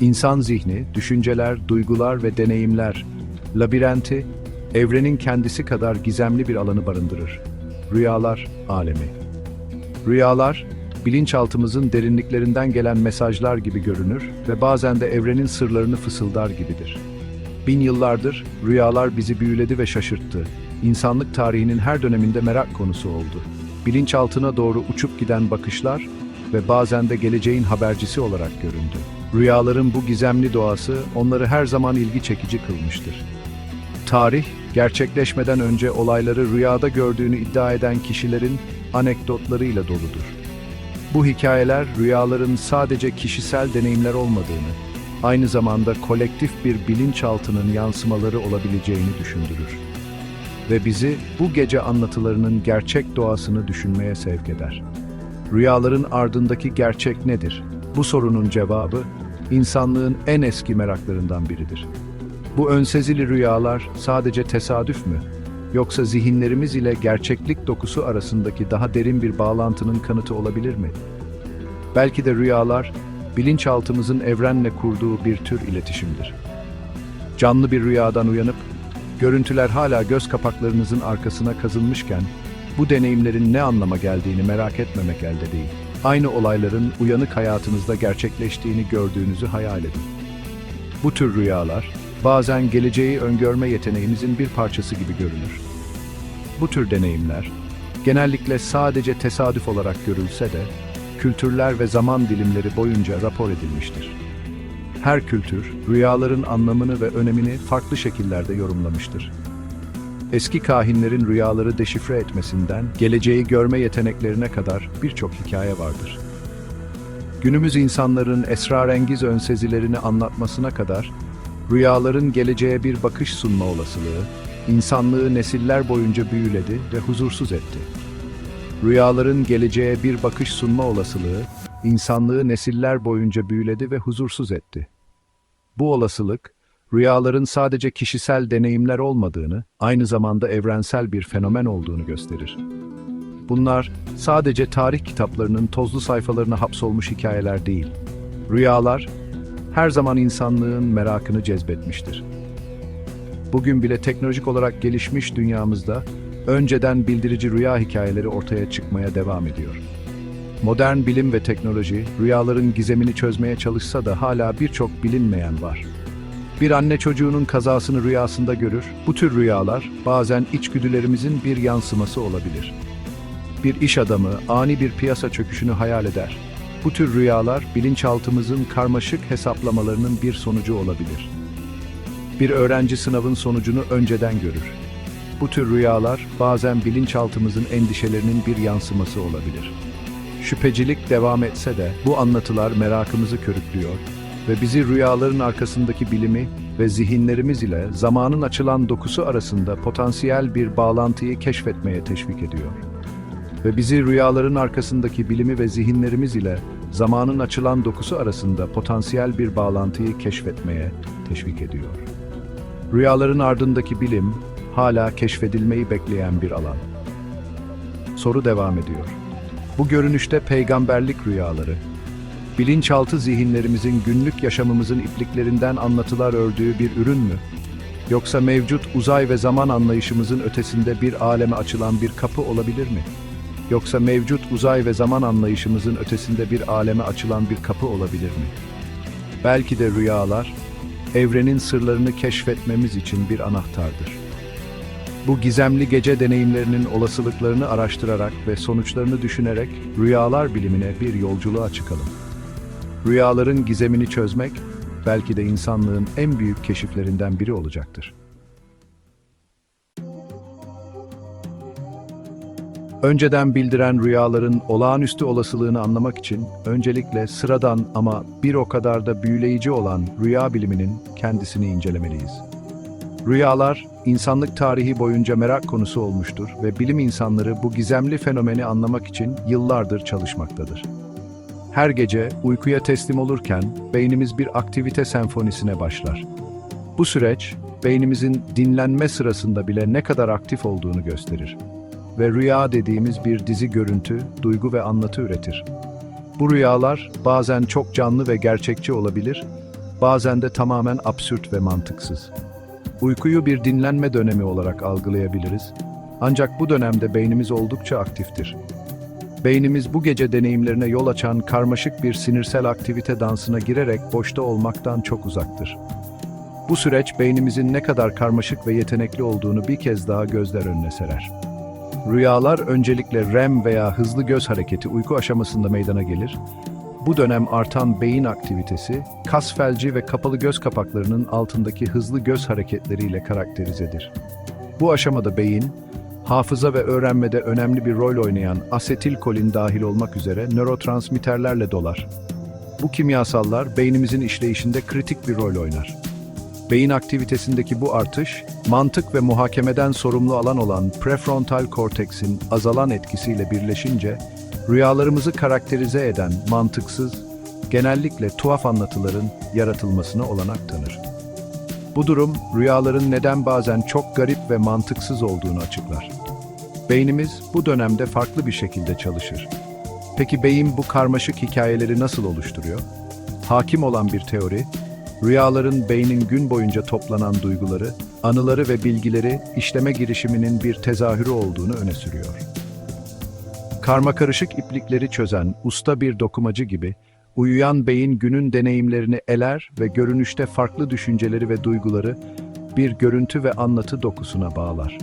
İnsan zihni, düşünceler, duygular ve deneyimler, labirenti, evrenin kendisi kadar gizemli bir alanı barındırır. Rüyalar alemi. Rüyalar, bilinçaltımızın derinliklerinden gelen mesajlar gibi görünür ve bazen de evrenin sırlarını fısıldar gibidir. Bin yıllardır rüyalar bizi büyüledi ve şaşırttı. İnsanlık tarihinin her döneminde merak konusu oldu. Bilinçaltına doğru uçup giden bakışlar ve bazen de geleceğin habercisi olarak göründü. Rüyaların bu gizemli doğası onları her zaman ilgi çekici kılmıştır. Tarih, gerçekleşmeden önce olayları rüyada gördüğünü iddia eden kişilerin anekdotlarıyla doludur. Bu hikayeler rüyaların sadece kişisel deneyimler olmadığını, aynı zamanda kolektif bir bilinçaltının yansımaları olabileceğini düşündürür. Ve bizi bu gece anlatılarının gerçek doğasını düşünmeye sevk eder. Rüyaların ardındaki gerçek nedir? Bu sorunun cevabı, insanlığın en eski meraklarından biridir. Bu önsezili rüyalar sadece tesadüf mü? Yoksa zihinlerimiz ile gerçeklik dokusu arasındaki daha derin bir bağlantının kanıtı olabilir mi? Belki de rüyalar, bilinçaltımızın evrenle kurduğu bir tür iletişimdir. Canlı bir rüyadan uyanıp, görüntüler hala göz kapaklarınızın arkasına kazınmışken, bu deneyimlerin ne anlama geldiğini merak etmemek elde değil. Aynı olayların uyanık hayatınızda gerçekleştiğini gördüğünüzü hayal edin. Bu tür rüyalar, bazen geleceği öngörme yeteneğimizin bir parçası gibi görünür. Bu tür deneyimler, genellikle sadece tesadüf olarak görülse de, kültürler ve zaman dilimleri boyunca rapor edilmiştir. Her kültür, rüyaların anlamını ve önemini farklı şekillerde yorumlamıştır. Eski kahinlerin rüyaları deşifre etmesinden, geleceği görme yeteneklerine kadar birçok hikaye vardır. Günümüz insanların esrarengiz önsezilerini anlatmasına kadar, rüyaların geleceğe bir bakış sunma olasılığı, insanlığı nesiller boyunca büyüledi ve huzursuz etti. Rüyaların geleceğe bir bakış sunma olasılığı, insanlığı nesiller boyunca büyüledi ve huzursuz etti. Bu olasılık, rüyaların sadece kişisel deneyimler olmadığını, aynı zamanda evrensel bir fenomen olduğunu gösterir. Bunlar sadece tarih kitaplarının tozlu sayfalarına hapsolmuş hikayeler değil. Rüyalar, her zaman insanlığın merakını cezbetmiştir. Bugün bile teknolojik olarak gelişmiş dünyamızda önceden bildirici rüya hikayeleri ortaya çıkmaya devam ediyor. Modern bilim ve teknoloji rüyaların gizemini çözmeye çalışsa da hala birçok bilinmeyen var. Bir anne çocuğunun kazasını rüyasında görür. Bu tür rüyalar bazen içgüdülerimizin bir yansıması olabilir. Bir iş adamı ani bir piyasa çöküşünü hayal eder. Bu tür rüyalar bilinçaltımızın karmaşık hesaplamalarının bir sonucu olabilir. Bir öğrenci sınavın sonucunu önceden görür. Bu tür rüyalar bazen bilinçaltımızın endişelerinin bir yansıması olabilir. Şüphecilik devam etse de bu anlatılar merakımızı körüklüyor ve bizi rüyaların arkasındaki bilimi ve zihinlerimiz ile zamanın açılan dokusu arasında potansiyel bir bağlantıyı keşfetmeye teşvik ediyor. Ve bizi rüyaların arkasındaki bilimi ve zihinlerimiz ile zamanın açılan dokusu arasında potansiyel bir bağlantıyı keşfetmeye teşvik ediyor. Rüyaların ardındaki bilim hala keşfedilmeyi bekleyen bir alan. Soru devam ediyor. Bu görünüşte peygamberlik rüyaları, bilinçaltı zihinlerimizin günlük yaşamımızın ipliklerinden anlatılar ördüğü bir ürün mü? Yoksa mevcut uzay ve zaman anlayışımızın ötesinde bir aleme açılan bir kapı olabilir mi? Yoksa mevcut uzay ve zaman anlayışımızın ötesinde bir aleme açılan bir kapı olabilir mi? Belki de rüyalar, evrenin sırlarını keşfetmemiz için bir anahtardır. Bu gizemli gece deneyimlerinin olasılıklarını araştırarak ve sonuçlarını düşünerek rüyalar bilimine bir yolculuğa çıkalım. Rüyaların gizemini çözmek belki de insanlığın en büyük keşiflerinden biri olacaktır. Önceden bildiren rüyaların olağanüstü olasılığını anlamak için öncelikle sıradan ama bir o kadar da büyüleyici olan rüya biliminin kendisini incelemeliyiz. Rüyalar, insanlık tarihi boyunca merak konusu olmuştur ve bilim insanları bu gizemli fenomeni anlamak için yıllardır çalışmaktadır. Her gece uykuya teslim olurken beynimiz bir aktivite senfonisine başlar. Bu süreç, beynimizin dinlenme sırasında bile ne kadar aktif olduğunu gösterir. Ve rüya dediğimiz bir dizi görüntü, duygu ve anlatı üretir. Bu rüyalar bazen çok canlı ve gerçekçi olabilir, bazen de tamamen absürt ve mantıksız. Uykuyu bir dinlenme dönemi olarak algılayabiliriz. Ancak bu dönemde beynimiz oldukça aktiftir. Beynimiz bu gece deneyimlerine yol açan karmaşık bir sinirsel aktivite dansına girerek boşta olmaktan çok uzaktır. Bu süreç beynimizin ne kadar karmaşık ve yetenekli olduğunu bir kez daha gözler önüne serer. Rüyalar öncelikle REM veya hızlı göz hareketi uyku aşamasında meydana gelir. Bu dönem artan beyin aktivitesi, kas felci ve kapalı göz kapaklarının altındaki hızlı göz hareketleriyle karakterizedir. Bu aşamada beyin, hafıza ve öğrenmede önemli bir rol oynayan asetilkolin dahil olmak üzere nörotransmitterlerle dolar. Bu kimyasallar beynimizin işleyişinde kritik bir rol oynar. Beyin aktivitesindeki bu artış, mantık ve muhakemeden sorumlu alan olan prefrontal korteksin azalan etkisiyle birleşince, rüyalarımızı karakterize eden mantıksız, genellikle tuhaf anlatıların yaratılmasına olanak tanır. Bu durum, rüyaların neden bazen çok garip ve mantıksız olduğunu açıklar. Beynimiz bu dönemde farklı bir şekilde çalışır. Peki beyin bu karmaşık hikayeleri nasıl oluşturuyor? Hakim olan bir teori, rüyaların beynin gün boyunca toplanan duyguları, anıları ve bilgileri işleme girişiminin bir tezahürü olduğunu öne sürüyor. Karmakarışık iplikleri çözen usta bir dokumacı gibi, uyuyan beyin günün deneyimlerini eler ve görünüşte farklı düşünceleri ve duyguları bir görüntü ve anlatı dokusuna bağlar.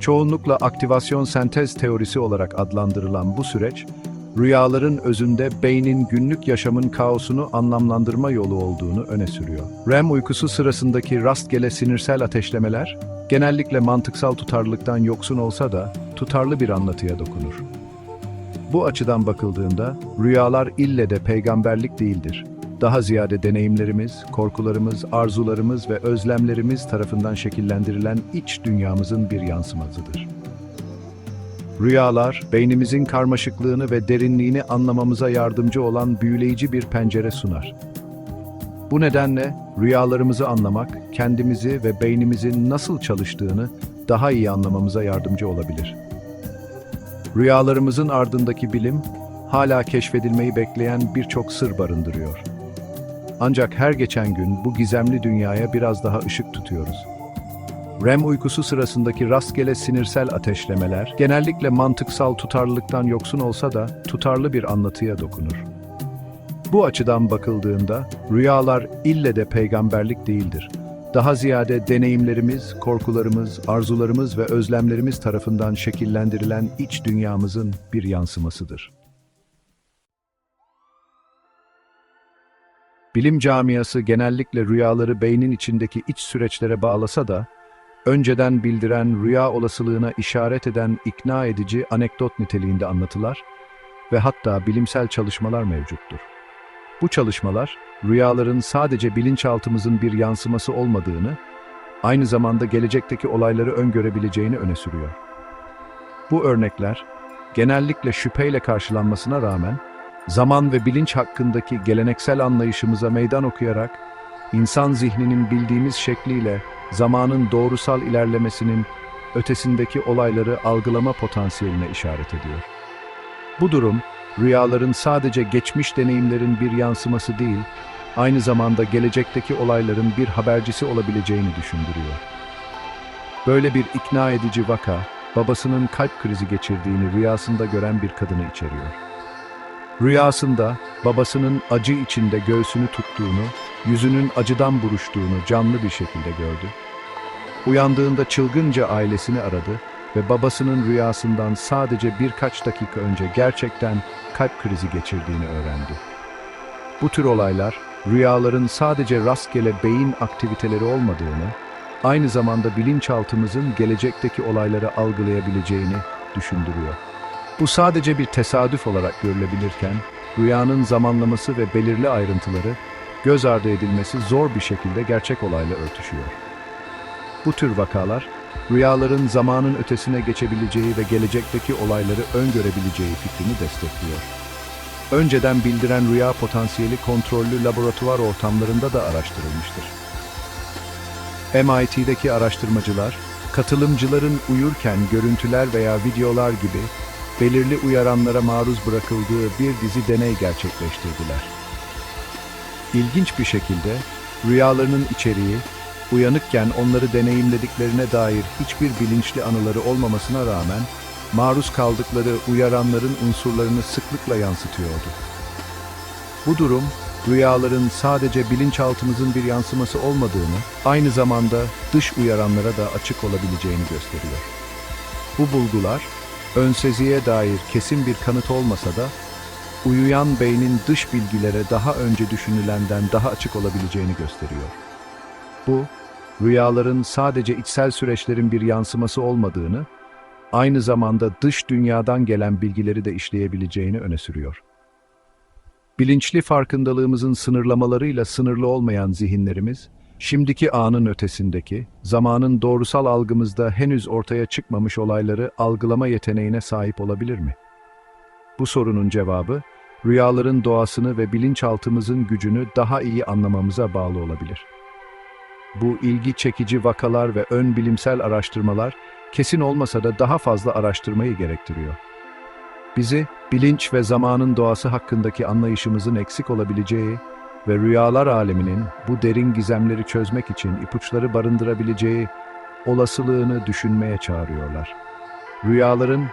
Çoğunlukla aktivasyon sentez teorisi olarak adlandırılan bu süreç, rüyaların özünde beynin günlük yaşamın kaosunu anlamlandırma yolu olduğunu öne sürüyor. REM uykusu sırasındaki rastgele sinirsel ateşlemeler, genellikle mantıksal tutarlılıktan yoksun olsa da tutarlı bir anlatıya dokunur. Bu açıdan bakıldığında rüyalar ille de peygamberlik değildir. Daha ziyade deneyimlerimiz, korkularımız, arzularımız ve özlemlerimiz tarafından şekillendirilen iç dünyamızın bir yansımasıdır. Rüyalar, beynimizin karmaşıklığını ve derinliğini anlamamıza yardımcı olan büyüleyici bir pencere sunar. Bu nedenle rüyalarımızı anlamak, kendimizi ve beynimizin nasıl çalıştığını daha iyi anlamamıza yardımcı olabilir. Rüyalarımızın ardındaki bilim, hala keşfedilmeyi bekleyen birçok sır barındırıyor. Ancak her geçen gün bu gizemli dünyaya biraz daha ışık tutuyoruz. REM uykusu sırasındaki rastgele sinirsel ateşlemeler, genellikle mantıksal tutarlılıktan yoksun olsa da tutarlı bir anlatıya dokunur. Bu açıdan bakıldığında rüyalar ille de peygamberlik değildir. Daha ziyade deneyimlerimiz, korkularımız, arzularımız ve özlemlerimiz tarafından şekillendirilen iç dünyamızın bir yansımasıdır. Bilim camiası genellikle rüyaları beynin içindeki iç süreçlere bağlasa da, önceden bildiren rüya olasılığına işaret eden ikna edici anekdot niteliğinde anlatılar ve hatta bilimsel çalışmalar mevcuttur. Bu çalışmalar, rüyaların sadece bilinçaltımızın bir yansıması olmadığını, aynı zamanda gelecekteki olayları öngörebileceğini öne sürüyor. Bu örnekler, genellikle şüpheyle karşılanmasına rağmen, zaman ve bilinç hakkındaki geleneksel anlayışımıza meydan okuyarak, insan zihninin bildiğimiz şekliyle zamanın doğrusal ilerlemesinin ötesindeki olayları algılama potansiyeline işaret ediyor. Bu durum, rüyaların sadece geçmiş deneyimlerin bir yansıması değil, aynı zamanda gelecekteki olayların bir habercisi olabileceğini düşündürüyor. Böyle bir ikna edici vaka, babasının kalp krizi geçirdiğini rüyasında gören bir kadını içeriyor. Rüyasında babasının acı içinde göğsünü tuttuğunu, yüzünün acıdan buruştuğunu canlı bir şekilde gördü. Uyandığında çılgınca ailesini aradı ve babasının rüyasından sadece birkaç dakika önce gerçekten kalp krizi geçirdiğini öğrendi. Bu tür olaylar, rüyaların sadece rastgele beyin aktiviteleri olmadığını, aynı zamanda bilinçaltımızın gelecekteki olayları algılayabileceğini düşündürüyor. Bu sadece bir tesadüf olarak görülebilirken, rüyanın zamanlaması ve belirli ayrıntıları göz ardı edilmesi zor bir şekilde gerçek olayla örtüşüyor. Bu tür vakalar, rüyaların zamanın ötesine geçebileceği ve gelecekteki olayları öngörebileceği fikrini destekliyor. Önceden bildiren rüya potansiyeli kontrollü laboratuvar ortamlarında da araştırılmıştır. MIT'deki araştırmacılar, katılımcıların uyurken görüntüler veya videolar gibi belirli uyaranlara maruz bırakıldığı bir dizi deney gerçekleştirdiler. İlginç bir şekilde rüyalarının içeriği, uyanıkken onları deneyimlediklerine dair hiçbir bilinçli anıları olmamasına rağmen maruz kaldıkları uyaranların unsurlarını sıklıkla yansıtıyordu. Bu durum, rüyaların sadece bilinçaltımızın bir yansıması olmadığını, aynı zamanda dış uyaranlara da açık olabileceğini gösteriyor. Bu bulgular, önseziye dair kesin bir kanıt olmasa da, uyuyan beynin dış bilgilere daha önce düşünülenden daha açık olabileceğini gösteriyor. Bu, rüyaların sadece içsel süreçlerin bir yansıması olmadığını, aynı zamanda dış dünyadan gelen bilgileri de işleyebileceğini öne sürüyor. Bilinçli farkındalığımızın sınırlamalarıyla sınırlı olmayan zihinlerimiz, şimdiki anın ötesindeki, zamanın doğrusal algımızda henüz ortaya çıkmamış olayları algılama yeteneğine sahip olabilir mi? Bu sorunun cevabı, rüyaların doğasını ve bilinçaltımızın gücünü daha iyi anlamamıza bağlı olabilir. Bu ilgi çekici vakalar ve ön bilimsel araştırmalar kesin olmasa da daha fazla araştırmayı gerektiriyor. Bizi bilinç ve zamanın doğası hakkındaki anlayışımızın eksik olabileceği ve rüyalar aleminin bu derin gizemleri çözmek için ipuçları barındırabileceği olasılığını düşünmeye çağırıyorlar. Rüyaların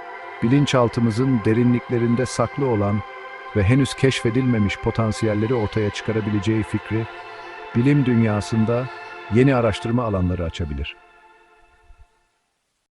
bilinçaltımızın derinliklerinde saklı olan ve henüz keşfedilmemiş potansiyelleri ortaya çıkarabileceği fikri bilim dünyasında yeni araştırma alanları açabilir.